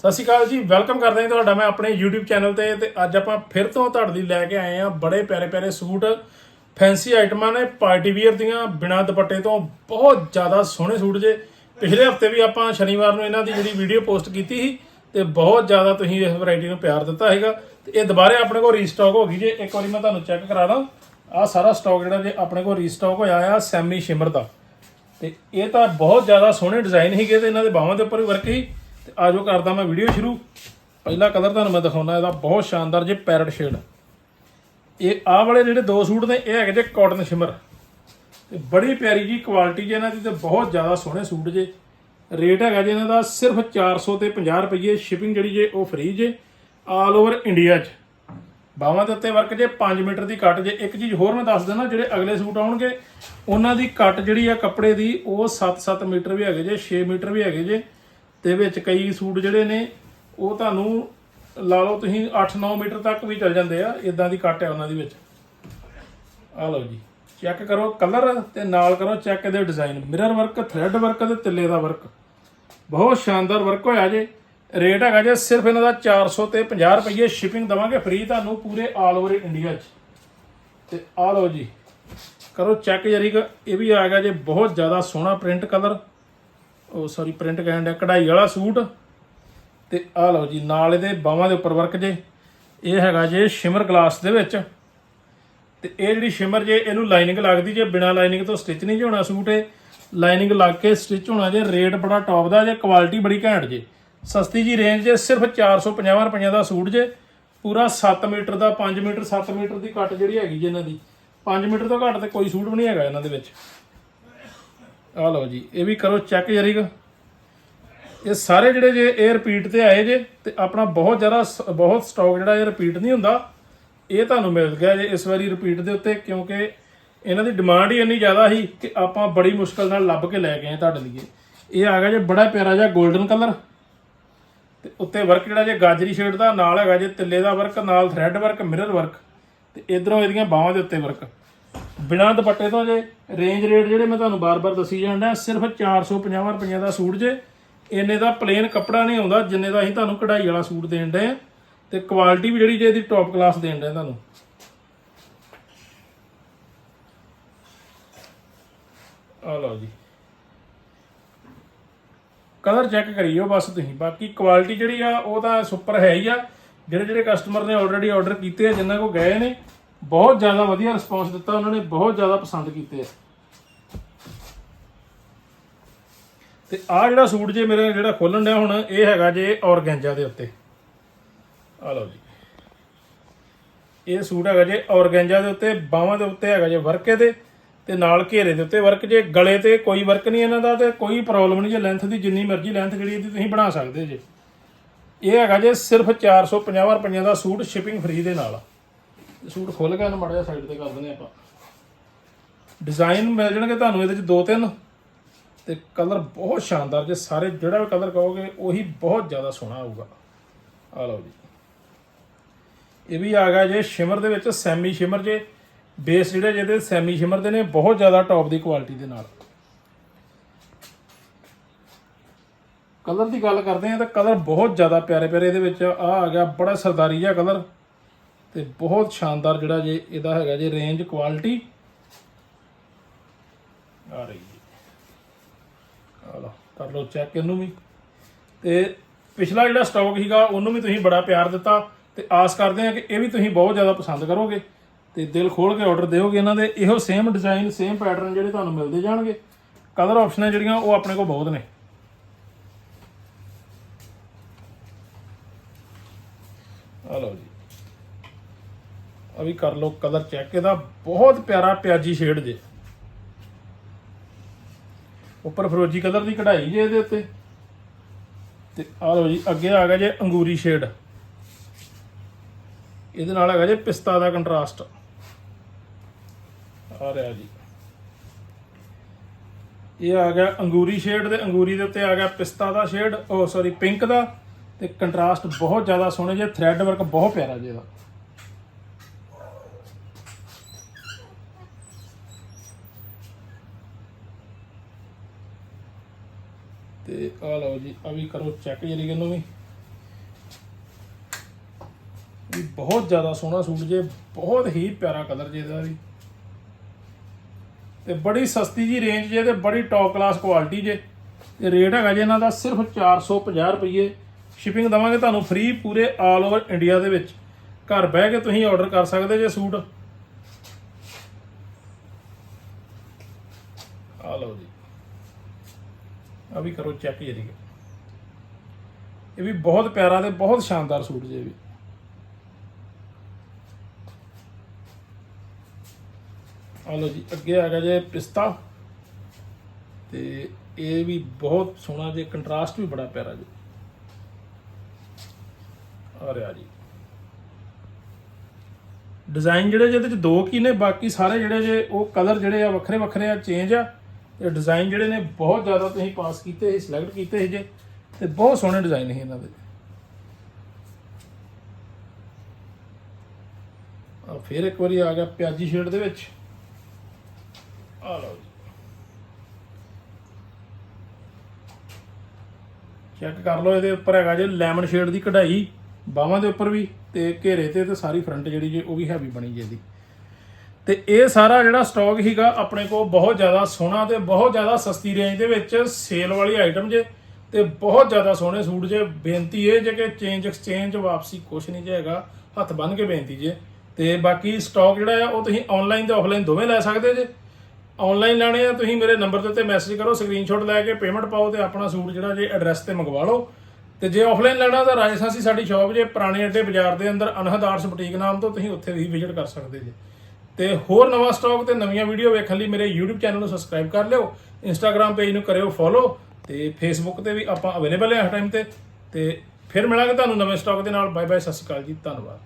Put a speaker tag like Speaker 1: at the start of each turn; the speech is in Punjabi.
Speaker 1: ਸਤਿ ਸ਼੍ਰੀ ਅਕਾਲ ਜੀ ਵੈਲਕਮ ਕਰਦੇ ਹਾਂ ਤੁਹਾਡਾ ਮੈਂ ਆਪਣੇ YouTube ਚੈਨਲ ਤੇ ਤੇ ਅੱਜ ਆਪਾਂ ਫਿਰ ਤੋਂ ਤੁਹਾਡੇ ਲਈ ਲੈ ਕੇ ਆਏ ਆ ਬੜੇ ਪਿਆਰੇ ਪਿਆਰੇ ਸੂਟ ਫੈਂਸੀ ਆਈਟਮਾਂ ਨੇ ਪਾਰਟੀ ਵੀਅਰ ਦੀਆਂ, ਬਿਨਾਂ ਦੁਪੱਟੇ ਤੋਂ ਬਹੁਤ ਜ਼ਿਆਦਾ ਸੋਹਣੇ ਸੂਟ ਜੇ। ਪਿਛਲੇ ਹਫ਼ਤੇ ਵੀ ਆਪਾਂ ਸ਼ਨੀਵਾਰ ਨੂੰ ਇਹਨਾਂ ਦੀ ਜਿਹੜੀ ਵੀਡੀਓ ਪੋਸਟ ਕੀਤੀ ਸੀ ਤੇ ਬਹੁਤ ਜ਼ਿਆਦਾ ਤੁਸੀਂ ਇਸ ਵੈਰਾਈਟੀ ਨੂੰ ਪਿਆਰ ਦਿੱਤਾ ਹੈਗਾ ਤੇ ਇਹ ਦੁਬਾਰੇ ਆਪਣੇ ਕੋਲ ਰੀਸਟਾਕ ਹੋ ਗਈ ਜੇ। ਇੱਕ ਵਾਰੀ ਮੈਂ ਤੁਹਾਨੂੰ ਚੈੱਕ ਕਰਾ ਦਾਂ। ਆਹ ਸਾਰਾ ਸਟਾਕ ਜਿਹੜਾ ਜੇ ਆਪਣੇ ਕੋਲ ਰੀਸਟਾਕ ਹੋਇਆ ਆ ਸੈਮੀ ਸ਼ਿਮਰ ਦਾ। ਤੇ ਇਹ ਤਾਂ ਬਹੁਤ ਜ਼ਿਆਦਾ ਸੋਹਣੇ ਡਿਜ਼ਾਈਨ ਸੀਗੇ ਤੇ ਇਹਨਾਂ ਦੇ ਬਾਹਾਂ ਦੇ ਉੱਪਰ ਵੀ ਵਰਕ ਹੀ ਤੇ ਆਜੋ ਕਰਦਾ ਮੈਂ ਵੀਡੀਓ ਸ਼ੁਰੂ। ਪਹਿਲਾ ਕਲਰ ਤੁਹਾਨੂੰ ਮੈਂ ਦਿਖਾਉਣਾ, ਇਹਦਾ ਬਹੁਤ ਸ਼ਾਨਦਾਰ ਜੇ ਪੈਰਟ ਸ਼ੇਡ ਇਹ ਆਹ ਵਾਲੇ ਜਿਹੜੇ ਦੋ ਸੂਟ ਨੇ, ਇਹ ਹੈਗੇ ਜੇ ਕਾਟਨ ਸ਼ਿਮਰ ਤੇ ਬੜੀ ਪਿਆਰੀ ਜੀ ਕੁਆਲਿਟੀ ਜੇ ਇਹਨਾਂ ਦੀ ਤੇ ਬਹੁਤ ਜ਼ਿਆਦਾ ਸੋਹਣੇ ਸੂਟ ਜੇ। ਰੇਟ ਹੈਗਾ ਜੇ ਇਹਨਾਂ ਦਾ ਸਿਰਫ 400 ਤੇ 50 ਰੁਪਏ ਸ਼ਿਪਿੰਗ ਜਿਹੜੀ ਜੇ ਉਹ ਫ੍ਰੀ ਜੇ ਆਲ ਓਵਰ ਇੰਡੀਆ 'ਚ। ਬਾਹਾਂ ਦੇ ਉੱਤੇ ਵਰਕ ਜੇ 5 ਮੀਟਰ ਦੀ ਕੱਟ ਜੇ। ਇੱਕ ਚੀਜ਼ ਹੋਰ ਮੈਂ ਦੱਸ ਦਿੰਦਾ, ਜਿਹੜੇ ਅਗਲੇ ਸੂਟ ਆਉਣਗੇ, ਉਹਨਾਂ ਦੀ ਕੱਟ ਜਿਹੜੀ ਆ ਕੱਪੜੇ ਦੀ, ਉਹ 7-7 ਮੀਟਰ ਵੀ ਹੈਗੇ ਜੇ 6 ਮੀਟਰ ਵੀ ਹੈਗੇ ਜੇ। ਤੇ ਵਿੱਚ ਕਈ ਸੂਟ ਜਿਹੜੇ ਨੇ, ਉਹ ਤੁਹਾਨੂੰ ਲਾ ਲਓ ਤੁਸੀਂ 8-9 ਮੀਟਰ ਤੱਕ ਵੀ ਚੱਲ ਜਾਂਦੇ ਆ ਇਦਾਂ ਦੀ ਕੱਟ ਹੈ ਉਹਨਾਂ ਦੀ ਵਿੱਚ। ਆ ਲਓ ਜੀ ਚੈੱਕ ਕਰੋ ਕਲਰ ਤੇ ਨਾਲ ਕਰੋ ਚੈੱਕ ਇਹਦੇ design mirror work thread work ਤੇ ਤਿੱਲੇ ਦਾ ਵਰਕ ਬਹੁਤ ਸ਼ਾਨਦਾਰ ਵਰਕ ਹੋਇਆ ਜੇ। ਰੇਟ ਹੈਗਾ ਜੇ ਸਿਰਫ ਇਹਨਾਂ ਦਾ 400 ਤੇ 50 ਰੁਪਏ ਸ਼ਿਪਿੰਗ ਦਵਾਂਗੇ ਫ੍ਰੀ ਤੁਹਾਨੂੰ ਪੂਰੇ ਆਲ ਓਵਰ ਇੰਡੀਆ 'ਚ। ਤੇ ਆ ਲਓ ਜੀ, ਕਰੋ ਚੈੱਕ ਜ਼ਰੀਕ, ਇਹ ਵੀ ਆ ਗਿਆ ਜੇ, ਬਹੁਤ ਜ਼ਿਆਦਾ ਸੋਹਣਾ ਪ੍ਰਿੰਟ ਕਲਰ ਉਹ ਸੌਰੀ ਪ੍ਰਿੰਟ ਕਹਿੰਦਾ ਕਢਾਈ ਵਾਲਾ ਸੂਟ। ਤੇ ਆ ਲਓ ਜੀ, ਨਾਲ ਇਹਦੇ ਬਾਹਾਂ ਦੇ ਉੱਪਰ ਵਰਕ ਜੇ। ਇਹ ਹੈਗਾ ਜੇ ਸ਼ਿਮਰ ਗਲਾਸ ਦੇ ਵਿੱਚ। ਤੇ ਇਹ ਜਿਹੜੀ ਸ਼ਿਮਰ ਜੇ, ਇਹਨੂੰ ਲਾਈਨਿੰਗ ਲੱਗਦੀ ਜੇ, ਬਿਨਾ ਲਾਈਨਿੰਗ ਤੋਂ ਸਟਿਚ ਨਹੀਂ ਹੋਣਾ ਸੂਟ ਇਹ। ਲਾਈਨਿੰਗ ਲੱਗ ਕੇ ਸਟਿਚ ਹੋਣਾ ਜੇ ਰੇਟ ਬੜਾ ਟੌਪ ਦਾ ਜੇ ਕੁਆਲਿਟੀ ਬੜੀ ਘੈਂਟ ਜੇ। ਸਸਤੀ ਜੀ ਰੇਂਜ ਜੇ, ਸਿਰਫ 450 ਰੁਪਈਆਂ ਦਾ ਸੂਟ ਜੇ। ਪੂਰਾ 7 ਮੀਟਰ ਦਾ 5 ਮੀਟਰ 7 ਮੀਟਰ ਦੀ ਕੱਟ ਜਿਹੜੀ ਹੈਗੀ ਜੇ ਇਹਨਾਂ ਦੀ। 5 ਮੀਟਰ ਤੋਂ ਘੱਟ ਤੇ ਕੋਈ ਸੂਟ ਵੀ ਨਹੀਂ ਹੈਗਾ ਇਹਨਾਂ ਦੇ ਵਿੱਚ। ਆ ਲਓ ਜੀ, ਇਹ ਵੀ ਕਰੋ ਚੈੱਕ ਜਰੀਗਾ ਇਹ ਸਾਰੇ ਜਿਹੜੇ ਜੇ ਇਹ ਰਿਪੀਟ ਤੇ ਆਏ ਜੇ ਤੇ ਆਪਣਾ ਬਹੁਤ ਜ਼ਿਆਦਾ ਸ- ਬਹੁਤ ਸਟਾਕ ਜਿਹੜਾ ਇਹ ਰਿਪੀਟ ਨਹੀਂ ਹੁੰਦਾ, ਇਹ ਤੁਹਾਨੂੰ ਮਿਲ ਗਿਆ ਜੇ ਇਸ ਵਾਰੀ ਰਿਪੀਟ ਦੇ ਉੱਤੇ, ਕਿਉਂਕਿ ਇਹਨਾਂ ਦੀ ਡਿਮਾਂਡ ਹੀ ਇੰਨੀ ਜ਼ਿਆਦਾ ਸੀ ਕਿ ਆਪਾਂ ਬੜੀ ਮੁਸ਼ਕਲ ਨਾਲ ਲੱਭ ਕੇ ਲੈ ਗਏ ਤੁਹਾਡੇ ਲਈ। ਇਹ ਆ ਗਿਆ ਜੇ ਬੜਾ ਪਿਆਰਾ ਜਿਹਾ 골ਡਨ ਕਲਰ ਤੇ ਉੱਤੇ ਵਰਕ ਜਿਹੜਾ ਜੇ ਗਾਜਰੀ ਸ਼ੇਡ ਦਾ, ਨਾਲ ਹੈਗਾ ਜੇ ਤਿੱਲੇ ਦਾ ਵਰਕ ਨਾਲ ਥ੍ਰੈਡ ਵਰਕ ਮਿਰਰ ਵਰਕ ਤੇ ਇਧਰੋਂ ਇਹਦੀਆਂ ਬਾਹਾਂ ਦੇ ਉੱਤੇ ਵਰਕ ਬਿਨਾਂ ਦੁਪੱਟੇ ਤੋਂ ਜੇ ਰੇਂਜ ਰੇਟ ਜਿਹੜੇ ਮੈਂ ਤੁਹਾਨੂੰ ਬਾਰ-ਬਾਰ ਦੱਸੀ ਜਾਂਦਾ ਸਿਰਫ 450 ਰੁਪਈਆ ਦਾ ਸੂਟ ਜੇ, ਇੰਨੇ ਦਾ ਪਲੇਨ ਕੱਪੜਾ ਨਹੀਂ ਆਉਂਦਾ, ਜਿੰਨੇ ਦਾ ਅਸੀਂ ਤੁਹਾਨੂੰ ਕਢਾਈ ਵਾਲਾ ਸੂਟ ਦੇਣ ਦੇ ਤੇ ਕੁਆਲਿਟੀ ਵੀ ਜਿਹੜੀ ਜੇ ਇਹਦੀ ਟੌਪ ਕਲਾਸ ਦੇਣ ਦੇ ਤੁਹਾਨੂੰ। ਆ ਲਓ ਜੀ। ਕਲਰ ਚੈੱਕ ਕਰੀਓ ਬਸ ਤੁਸੀਂ, ਬਾਕੀ ਕੁਆਲਿਟੀ ਜਿਹੜੀ ਆ, ਉਹ ਤਾਂ ਸੁਪਰ ਹੈ ਹੀ ਆ। ਜਿਹੜੇ ਜਿਹੜੇ ਕਸਟਮਰ ਨੇ ਆਲਰੇਡੀ ਆਰਡਰ ਕੀਤੇ ਆ ਜਿਨ੍ਹਾਂ ਕੋ ਗਏ ਨੇ ਬਹੁਤ ਜ਼ਿਆਦਾ ਵਧੀਆ ਰਿਸਪੌਂਸ ਦਿੱਤਾ ਉਹਨਾਂ ਨੇ, ਬਹੁਤ ਜ਼ਿਆਦਾ ਪਸੰਦ ਕੀਤੇ। ਆ ਤੇ ਆ ਜਿਹੜਾ ਸੂਟ ਜੇ ਮੇਰੇ ਜਿਹੜਾ ਖੋਲਣ ਡਿਆ ਹੁਣ, ਇਹ ਹੈਗਾ ਜੇ ਔਰਗੈਂਜਾ ਦੇ ਉੱਤੇ। ਆ ਲਓ ਜੀ। ਇਹ ਸੂਟ ਹੈਗਾ ਜੇ ਔਰਗੈਂਜਾ ਦੇ ਉੱਤੇ, ਬਾਹਾਂ ਦੇ ਉੱਤੇ ਹੈਗਾ ਜੇ ਵਰਕ ਇਹਦੇ, ਤੇ ਨਾਲ ਘੇਰੇ ਦੇ ਉੱਤੇ ਵਰਕ ਜੇ, ਗਲੇ ਤੇ ਕੋਈ ਵਰਕ ਨਹੀਂ ਇਹਨਾਂ ਦਾ ਤੇ ਕੋਈ ਪ੍ਰੋਬਲਮ ਨਹੀਂ ਜੇ ਲੈਂਥ ਦੀ, ਜਿੰਨੀ ਮਰਜ਼ੀ ਲੈਂਥ ਜਿਹੜੀ ਇਹਦੀ ਤੁਸੀਂ ਬਣਾ ਸਕਦੇ ਜੇ। ਇਹ ਹੈਗਾ ਜੇ ਸਿਰਫ 450 ਰੁਪਈਆ ਦਾ ਸੂਟ ਸ਼ਿਪਿੰਗ ਫ੍ਰੀ ਦੇ ਨਾਲ। ਇਹ ਸੂਟ ਖੁੱਲ ਗਿਆ ਨਾ, ਮੜਾ ਜਿਹਾ ਸਾਈਡ ਤੇ ਕਰ ਦਿੰਦੇ ਆਪਾਂ। ਡਿਜ਼ਾਈਨ ਮਿਲ ਜਾਣਗੇ ਤੁਹਾਨੂੰ ਇਹਦੇ ਚ ਦੋ ਤਿੰਨ। ਤੇ ਕਲਰ ਬਹੁਤ ਸ਼ਾਨਦਾਰ, ਜੇ ਸਾਰੇ ਜਿਹੜਾ ਵੀ ਕਲਰ ਕਹੋਗੇ, ਉਹੀ ਬਹੁਤ ਜ਼ਿਆਦਾ ਸੋਹਣਾ ਆਊਗਾ। ਆ ਲਓ ਜੀ। ਇਹ ਵੀ ਆ ਗਿਆ ਜੇ ਸ਼ਿਮਰ ਦੇ ਵਿੱਚ ਸੈਮੀ ਸ਼ਿਮਰ ਜੇ। ਬੇਸ ਜਿਹੜੇ ਜਿਹਦੇ ਸੈਮੀ ਸ਼ਿਮਰ ਦੇ ਨੇ, ਬਹੁਤ ਜ਼ਿਆਦਾ ਟੌਪ ਦੀ ਕੁਆਲਿਟੀ ਦੇ ਨਾਲ। ਕਲਰ ਦੀ ਗੱਲ ਕਰਦੇ ਆ ਤਾਂ ਕਲਰ ਬਹੁਤ ਜ਼ਿਆਦਾ ਪਿਆਰੇ ਪਿਆਰੇ ਇਹਦੇ ਵਿੱਚ ਆ ਆ ਗਿਆ, ਬੜਾ ਸਰਦਾਰੀ ਜਿਹਾ ਕਲਰ ਤੇ ਬਹੁਤ ਸ਼ਾਨਦਾਰ ਜਿਹੜਾ ਜੇ ਇਹਦਾ ਹੈਗਾ ਜੇ ਰੇਂਜ ਕੁਆਲਿਟੀ ਆ ਰਹੀ ਹੈ। ਆ ਲਓ, ਕਰ ਲਓ ਚੈੱਕ ਇਹਨੂੰ ਵੀ। ਤੇ ਪਿਛਲਾ ਜਿਹੜਾ ਸਟਾਕ ਸੀਗਾ, ਉਹਨੂੰ ਵੀ ਤੁਸੀਂ ਬੜਾ ਪਿਆਰ ਦਿੱਤਾ ਤੇ ਆਸ ਕਰਦੇ ਹਾਂ ਕਿ ਇਹ ਵੀ ਤੁਸੀਂ ਬਹੁਤ ਜ਼ਿਆਦਾ ਪਸੰਦ ਕਰੋਗੇ ਤੇ ਦਿਲ ਖੋਲ ਕੇ ਆਰਡਰ ਦਿਓਗੇ ਇਹਨਾਂ ਦੇ। ਇਹੋ ਸੇਮ ਡਿਜ਼ਾਈਨ ਸੇਮ ਪੈਟਰਨ ਜਿਹੜੇ ਤੁਹਾਨੂੰ ਮਿਲਦੇ ਜਾਣਗੇ। ਕਲਰ ਆਪਸ਼ਨਾਂ ਜਿਹੜੀਆਂ, ਉਹ ਆਪਣੇ ਕੋਲ ਬਹੁਤ ਨੇ ਆ ਲਓ ਜੀ ਆ ਵੀ ਕਰ ਲਓ ਕਲਰ ਚੈੱਕ ਇਹਦਾ ਬਹੁਤ ਪਿਆਰਾ ਪਿਆਜੀ ਸ਼ੇਡ ਜੇ। ਉੱਪਰ ਫਰੋਜੀ ਕਲਰ ਦੀ ਕਢਾਈ ਜੇ ਇਹਦੇ ਉੱਤੇ। ਤੇ ਆ ਲਓ ਜੀ, ਅੱਗੇ ਆ ਗਿਆ ਜੇ ਅੰਗੂਰੀ ਸ਼ੇਡ ਇਹਦੇ ਨਾਲ ਹੈਗਾ ਜੇ ਪਿਸਤਾ ਦਾ ਕੰਟਰਾਸਟ ਆ ਰਿਹਾ ਜੀ। ਇਹ ਆ ਗਿਆ ਅੰਗੂਰੀ ਸ਼ੇਡ ਦੇ, ਅੰਗੂਰੀ ਦੇ ਉੱਤੇ ਆ ਗਿਆ ਪਿਸਤਾ ਦਾ ਸ਼ੇਡ ਉਹ ਸੌਰੀ ਪਿੰਕ ਦਾ। ਤੇ ਕੰਟਰਾਸਟ ਬਹੁਤ ਜ਼ਿਆਦਾ ਸੋਹਣੇ ਜੇ ਥ੍ਰੈਡ ਵਰਕ ਬਹੁਤ ਪਿਆਰਾ ਜੇ ਇਹਦਾ। ਤੇ ਆ ਲਓ ਜੀ ਆ ਵੀ ਕਰੋ ਚੈੱਕ ਜਿਹੜੀ ਇਹਨੂੰ ਵੀ। ਵੀ ਬਹੁਤ ਜ਼ਿਆਦਾ ਸੋਹਣਾ ਸੂਟ ਜੇ, ਬਹੁਤ ਹੀ ਪਿਆਰਾ ਕਲਰ ਜੇ ਇਹਦਾ ਵੀ। ਤੇ ਬੜੀ ਸਸਤੀ ਜੀ ਰੇਂਜ ਜੇ ਤੇ ਬੜੀ ਟੌਪ ਕਲਾਸ ਕੁਆਲਿਟੀ ਜੇ। ਤੇ ਰੇਟ ਹੈਗਾ ਜੇ ਇਹਨਾਂ ਦਾ ਸਿਰਫ 450 ਰੁਪਏ ਸ਼ਿਪਿੰਗ ਦਵਾਂਗੇ ਤੁਹਾਨੂੰ ਫ੍ਰੀ ਪੂਰੇ ਆਲ ਓਵਰ ਇੰਡੀਆ ਦੇ ਵਿੱਚ। ਘਰ ਬਹਿ ਕੇ ਤੁਸੀਂ ਆਰਡਰ ਕਰ ਸਕਦੇ ਜੇ ਸੂਟ। ਆ ਲਓ ਜੀ। ਆ ਵੀ ਕਰੋ ਚੈੱਕ ਜਰੀ ਇਹ ਵੀ ਬਹੁਤ ਪਿਆਰਾ ਤੇ ਬਹੁਤ ਸ਼ਾਨਦਾਰ ਸੂਟ ਜੇ ਇਹ ਵੀ। ਆ ਲਓ ਜੀ, ਅੱਗੇ ਆ ਗਿਆ ਜੇ ਪਿਸਤਾ। ਤੇ ਇਹ ਵੀ ਬਹੁਤ ਸੋਹਣਾ ਜੇ ਕੰਟਰਾਸਟ ਵੀ ਬੜਾ ਪਿਆਰਾ ਜੀ। ਆ ਰਿਹਾ ਜੀ। ਡਿਜ਼ਾਈਨ ਜਿਹੜੇ ਜਿਹਦੇ ਚ ਦੋ ਕੀ ਨੇ, ਬਾਕੀ ਸਾਰੇ ਜਿਹੜੇ ਜੇ ਉਹ ਕਲਰ ਜਿਹੜੇ ਆ ਵੱਖਰੇ ਵੱਖਰੇ ਆ ਚੇਂਜ ਆ। ਤੇ ਡਿਜ਼ਾਈਨ ਜਿਹੜੇ ਨੇ ਬਹੁਤ ਜ਼ਿਆਦਾ ਤੁਸੀਂ ਪਾਸ ਕੀਤੇ ਸੀ ਸਿਲੈਕਟ ਕੀਤੇ ਸੀ ਜੇ, ਤੇ ਬਹੁਤ ਸੋਹਣੇ ਡਿਜ਼ਾਈਨ ਸੀ ਇਹਨਾਂ ਦੇ। ਆ ਫਿਰ ਇੱਕ ਵਾਰੀ ਆ ਗਿਆ ਪਿਆਜੀ ਸ਼ੇਡ ਦੇ ਵਿੱਚ। ਆ ਲਓ ਜੀ। ਚੈੱਕ ਕਰ ਲਓ, ਇਹਦੇ ਉੱਪਰ ਹੈਗਾ ਜੇ ਲੈਮਨ ਸ਼ੇਡ ਦੀ ਕਢਾਈ, ਬਾਹਾਂ ਦੇ ਉੱਪਰ ਵੀ ਤੇ ਘੇਰੇ ਤੇ ਤੇ ਸਾਰੀ ਫਰੰਟ ਜਿਹੜੀ ਜੇ ਉਹ ਵੀ ਹੈਵੀ ਬਣੀ ਜੇ ਇਹਦੀ। ਤੇ ਇਹ ਸਾਰਾ ਜਿਹੜਾ ਸਟਾਕ ਹੀਗਾ ਆਪਣੇ ਕੋਲ ਬਹੁਤ ਜ਼ਿਆਦਾ ਸੋਹਣਾ ਤੇ ਬਹੁਤ ਜ਼ਿਆਦਾ ਸਸਤੀ ਰੇਂਜ ਦੇ ਵਿੱਚ ਸੇਲ ਵਾਲੀ ਆਈਟਮ ਜੇ ਤੇ ਬਹੁਤ ਜ਼ਿਆਦਾ ਸੋਹਣੇ ਸੂਟ ਜੇ। ਬੇਨਤੀ ਇਹ ਜੇ ਕਿ ਚੇਂਜ ਐਕਸਚੇਂਜ ਵਾਪਸੀ ਕੁਛ ਨਹੀਂ ਜੇ ਹੈਗਾ, ਹੱਥ ਬੰਨ ਕੇ ਬੇਨਤੀ ਜੇ। ਤੇ ਬਾਕੀ ਸਟਾਕ ਜਿਹੜਾ ਆ, ਉਹ ਤੁਸੀਂ ਆਨਲਾਈਨ ਤੇ ਆਫਲਾਈਨ ਦੋਵੇਂ ਲੈ ਸਕਦੇ ਜੇ। ਆਨਲਾਈਨ ਲੈਣੇ ਆ, ਤੁਸੀਂ ਮੇਰੇ ਨੰਬਰ ਦੇ ਉੱਤੇ ਮੈਸੇਜ ਕਰੋ ਸਕਰੀਨਸ਼ਾਟ ਲੈ ਕੇ ਪੇਮੈਂਟ ਪਾਓ ਤੇ ਆਪਣਾ ਸੂਟ ਜਿਹੜਾ ਜੇ ਐਡਰੈਸ ਤੇ ਮੰਗਵਾ ਲਓ। ਤੇ ਜੇ ਆਫਲਾਈਨ ਲੈਣਾ ਤਾਂ ਰਾਜਸਥਾਨੀ ਸਾਡੀ ਸ਼ਾਪ ਜੇ ਪੁਰਾਣੇ ਅੱਡੇ ਬਾਜ਼ਾਰ ਦੇ ਅੰਦਰ ਅਨਹਦ ਆਰਟਸ ਬੁਟੀਕ ਨਾਮ ਤੋਂ ਤੁਸੀਂ ਉੱਥੇ ਵੀ ਵਿਜ਼ਿਟ ਕਰ ਸਕਦੇ ਜੇ। ਤੇ ਹੋਰ ਨਵਾਂ ਸਟਾਕ ਤੇ ਨਵੀਆਂ ਵੀਡੀਓ ਵੇਖਣ ਲਈ ਮੇਰੇ YouTube ਚੈਨਲ ਨੂੰ ਸਬਸਕ੍ਰਾਈਬ ਕਰ ਲਿਓ, Instagram ਪੇਜ ਨੂੰ ਕਰਿਓ ਫੋਲੋ ਤੇ Facebook ਤੇ ਵੀ ਆਪਾਂ ਅਵੇਲੇਬਲ ਹਾਂ ਇਸ ਟਾਈਮ ਤੇ ਤੇ ਫਿਰ ਮਿਲਾਂਗੇ ਤੁਹਾਨੂੰ ਨਵੇਂ ਸਟਾਕ ਦੇ ਨਾਲ। ਬਾਏ ਬਾਏ ਸਤਿ ਸ਼੍ਰੀ ਅਕਾਲ ਜੀ, ਧੰਨਵਾਦ।